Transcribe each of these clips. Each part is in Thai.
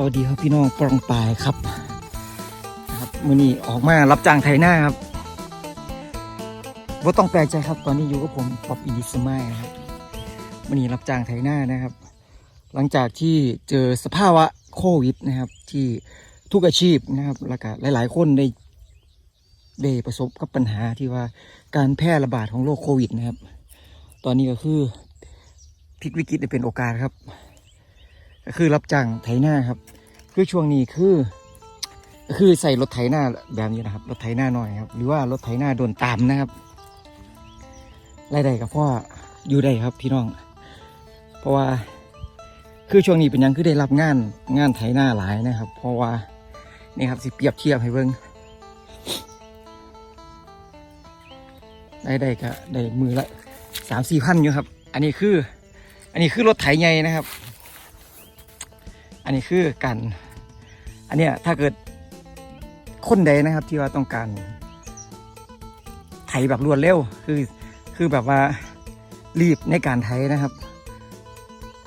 สวัสดีครับพี่น้องปรองปายครับนะครับมือนี้ออกมารับจ้างไถหน้าครับว่าต้องแปลกใจครับ ตอนนี้อยู่กับผมป๊อปอินิสมายครับมือนี้รับจ้างไถหน้านะครับ หลังจากที่เจอสภาวะโควิดนะครับที่ทุกอาชีพนะครับแล้วก็หลาย ๆ คนได้ได้ประสบกับปัญหาที่ว่าการแพร่ระบาดของโรคโควิดนะครับ ตอนนี้ก็คือพลิกวิกฤตเป็นโอกาสครับ คือรับจ้างไถนาครับ คือช่วงนี้คือ คือใส่รถไถนาแบบนี้นะครับ รถไถนาหน่อยครับ หรือว่ารถไถนาโดนตามนะครับรายได้กับพ่ออยู่ได้ครับพี่น้อง เพราะว่าคือช่วงนี้เป็นยังคือได้รับงานงานไถนาหลายนะครับ เพราะว่านี่ครับสิเปรียบเทียบให้เบิ่งรายได้ก็ได้มือละสามสี่พันอยู่ครับ อันนี้คือ อันนี้คือรถไถใหญ่นะครับ อันนี้คือการอันเนี้ยถ้าเกิดคนใดนะครับที่ว่าต้องการไถแบบรวดเร็วคือคือแบบว่ารีบในการไถนะครับ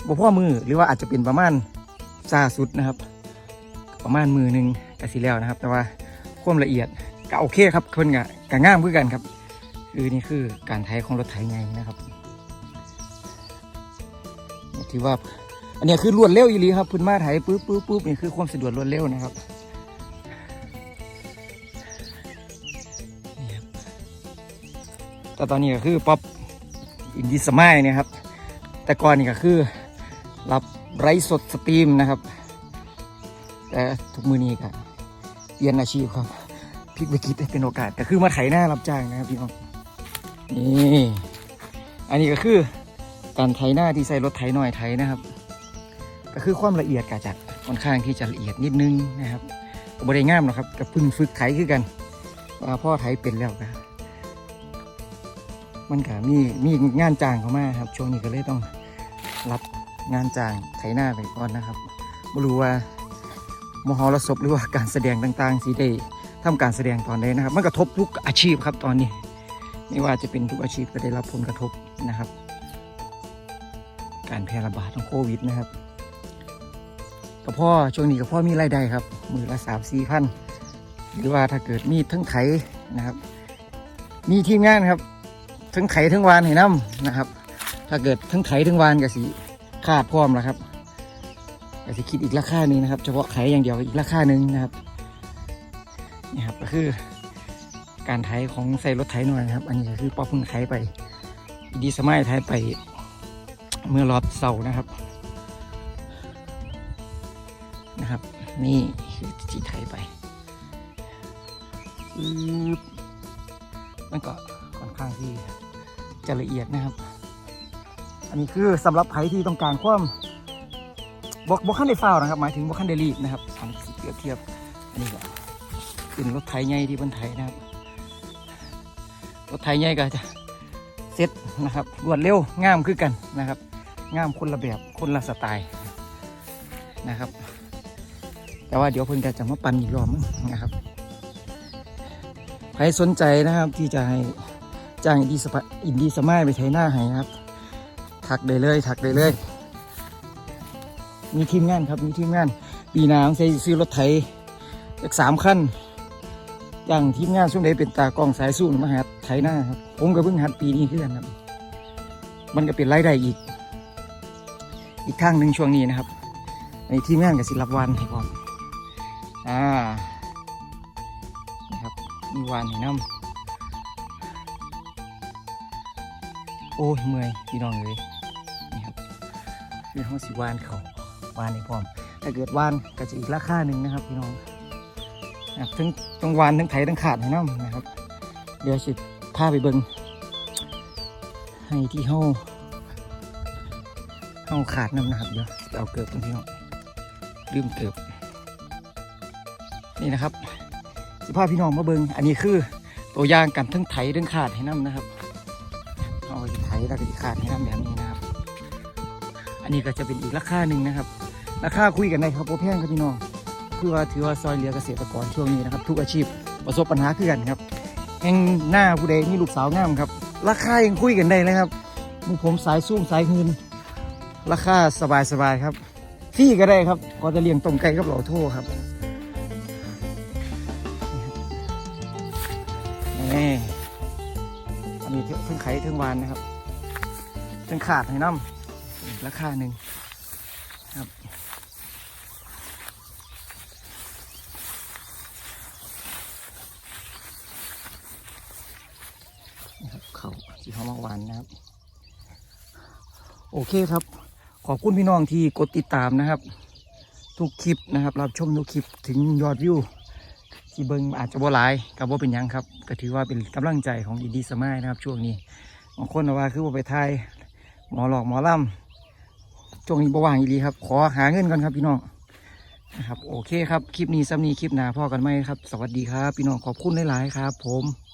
บ่พ่อมือหรือว่าอาจจะเป็นประมาณซาสุดนะครับ ประมาณมือหนึ่งกสิแล้วนะครับ แต่ว่าความละเอียดก็โอเคครับคนกับกง่ามเพื่อกันครับคือนี่คือการไถของรถไถไงนะครับนี่ถือว่า อันนี้คือรวดเร็วอีหลีครับพื้นมาไถปุ๊บปุ๊บปุ๊บนี่คือความสะดวกรวดเร็วนะครับแต่ตอนนี้ก็คือป๊อปอินดี้สมัยเนี่ยครับ แต่ก่อนนี่ก็คือรับไร้สดสตรีมนะครับ แต่ทุกมือนี้ก็เปลี่ยนอาชีพครับพลิกวิกฤตให้เป็นโอกาสก็คือมาไถหน้ารับจ้างนะครับพี่น้องนี่อันนี้ก็คือการไถหน้าที่ใส่รถไถหน่อยไถนะครับ ก็คือความละเอียดกาจัดค่อนข้างที่จะละเอียดนิดนึงนะครับบริงามหรอกครับกับพึ่งฝึกไถคือกันว่าพ่อไถเป็นแล้วก็มันก็มีมีงานจ้างเขามาครับ ช่วงนี้ก็เลยต้องรับงานจ้างไถหน้าไปก่อนนะครับไม่รู้ว่ามหรสพหรือว่าการแสดงต่างๆสีได้ทำการแสดงตอนใดนะครับ มันกระทบทุกอาชีพครับตอนนี้ ไม่ว่าจะเป็นทุกอาชีพก็ได้รับผลกระทบนะครับ การแพร่ระบาดของโควิดนะครับ กับพ่อช่วงนี้กับพ่อมีรายได้ครับ มือละสามสี่พันหรือว่าถ้าเกิดมีทั้งไถนะครับ มีทีมงานครับ ทั้งไถทั้งวานให้น้ำนะครับ ถ้าเกิดทั้งไถทั้งวานก็สิขาดพร้อมแล้วครับก็สิคิดอีกราคาหนึ่งนะครับ เฉพาะไถอย่างเดียวอีกราคาหนึ่งนะครับนี่ครับก็คือ การไถของใส่รถไถหน่อยนะครับ อันนี้ก็คือปอเพิ่งไถไปดีสมัยไถไปเมื่อรอบเสาร์นะครับ นี่คือจีไทยไปมันก็ค่อนข้างที่จะละเอียดนะครับ อันนี้คือสำหรับไผที่ต้องการความบอกบอกขั้นได้ฟาวนะครับ หมายถึงบอกขั้นได้รีบนะครับอันนี้เปรียบเทียบอันนี้ก็เป็นรถไถใหญ่ที่บนไถนะครับรถไถใหญ่ก็จะเซ็ตนะครับรวดเร็วงามคือกันนะครับงามคนละแบบคนละสไตล์นะครับ แต่ว่าเดี๋ยวเพิ่นก็จะมาปั่นอีกรอบนะครับใครสนใจนะครับที่จะให้จ้างอินดีสปอินดีสมัยไปไถหน้าให้นะครับ ถักได้เลย ถักได้เลย มีทีมงานครับ มีทีมงาน ปีน้าใช้ซื้อรถไถอีกสามคันจ้างทีมงานช่วงใดเป็นตากล้องสายสู้มาหาไถหน้าครับ ผมก็เพิ่งหัดปีนี้ขึ้นกันครับ มันก็เป็นรายได้อีก อีกทางหนึ่งช่วงนี้นะครับในทีมงานกับศิลปวันให้พร้อม อ่านะครับมีวานให้น้ำโอ้ยเมื่อยพี่น้องเลยนี่ครับคือเขาสิวานเขาวานให้พร้อมถ้าเกิดวานก็จะอีกราคาหนึ่งนะครับพี่น้องนะทั้งต้องวานทั้งไถทั้งขาดให้น้ำนะครับ เดี๋ยวสิพาไปเบิงให้ที่เฮาเฮาขาดน้ำนะครับเดี๋ยวเอาเกิบตรงที่เนาลืมเกิบ นี่นะครับสิพาพี่น้องมาเบิงอันนี้คือตัวอย่างกันทั้งไถทั้งขาดให้น้ำนะครับเอาไปไถแล้วก็จะขาดให้น้ำแบบนี้นะครับ อันนี้ก็จะเป็นอีกราคาหนึ่งนะครับ ราคาคุยกันได้ครับโอแพงครับพี่น้องคือว่าถือว่าซอยเหลือเกษตรกรช่วงนี้นะครับ ทุกอาชีพประสบปัญหาคือกันครับแห่งหน้าผู้ใดมีลูกสาวงามครับ ราคายังคุยกันได้เลยครับมูผมสายสูงสายหืนราคาสบายๆครับฟรี่ก็ได้ครับก็จะเลี้ยงต้มไก่กับเหล่าโทครับ ไข่เพิ่งวานนะครับเพิ่งขาดให้น้ำราคาหนึ่งครับเขาที่เขามาวานนะครับ โอเคครับ ขอบคุณพี่น้องที่กดติดตามนะครับ ทุกคลิปนะครับ รับชมทุกคลิปถึงยอดวิว ที่เบิงอาจจะบ่หลายกับว่าเป็นยังครับ ก็ถือว่าเป็นกำลังใจของอีดีสมัยนะครับ ช่วงนี้บางคนว่าคือว่าไปไทยหมอหลอกหมอล่ำช่วงนี้บ่ว่างอีดีครับ ขอหาเงินก่อนครับพี่น้องนะครับโอเคครับ คลิปนี้ซ้ำนี้คลิปหน้าพ่อกันไหมครับ สวัสดีครับ พี่น้องขอบคุณหลาย ๆ ครับ ผม